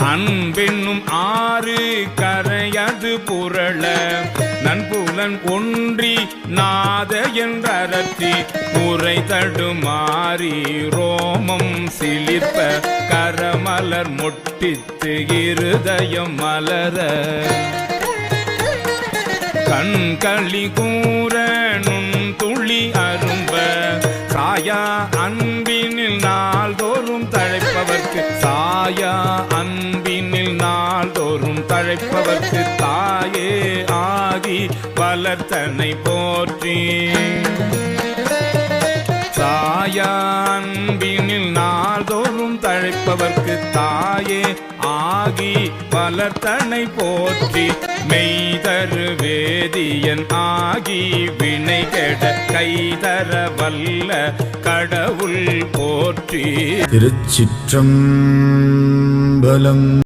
அன்பென்னும் ஆறு கரையது புரள நன்புலன் ஒன்றி நாத என்றரற்றி முறை தடுமாறி ரோமம் சிலிர்ப்ப கரமலர் மொட்டித்து இருதயம் மலர. கண்களி கூற நுண் துளி அரும்ப சாயா அன்பினில் தழைப்பவர்க்கு சாயா அன்பினில் நாள்தோறும் தழைப்பவர்க்கு தாயே ஆகி வளர்த்தனை போற்றி. சாயா அன்பினில் நாள்தோறும் தழைப்பவர்க்கு தாயே ஆகி வளர்த்தனை போற்றி. மெய்தரு வேதியன் ஆகி வினை கெட கைதர வல்ல கடவுள் போற்றி. திருச்சிற்றம்பலம்.